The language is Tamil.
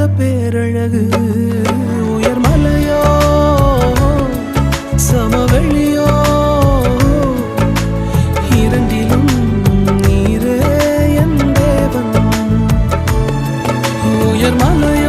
மனித பேரழகு உயர்மலையோ சமவெளியோ இரண்டிலும் நீரே என் தேவன். உயர்மலையோ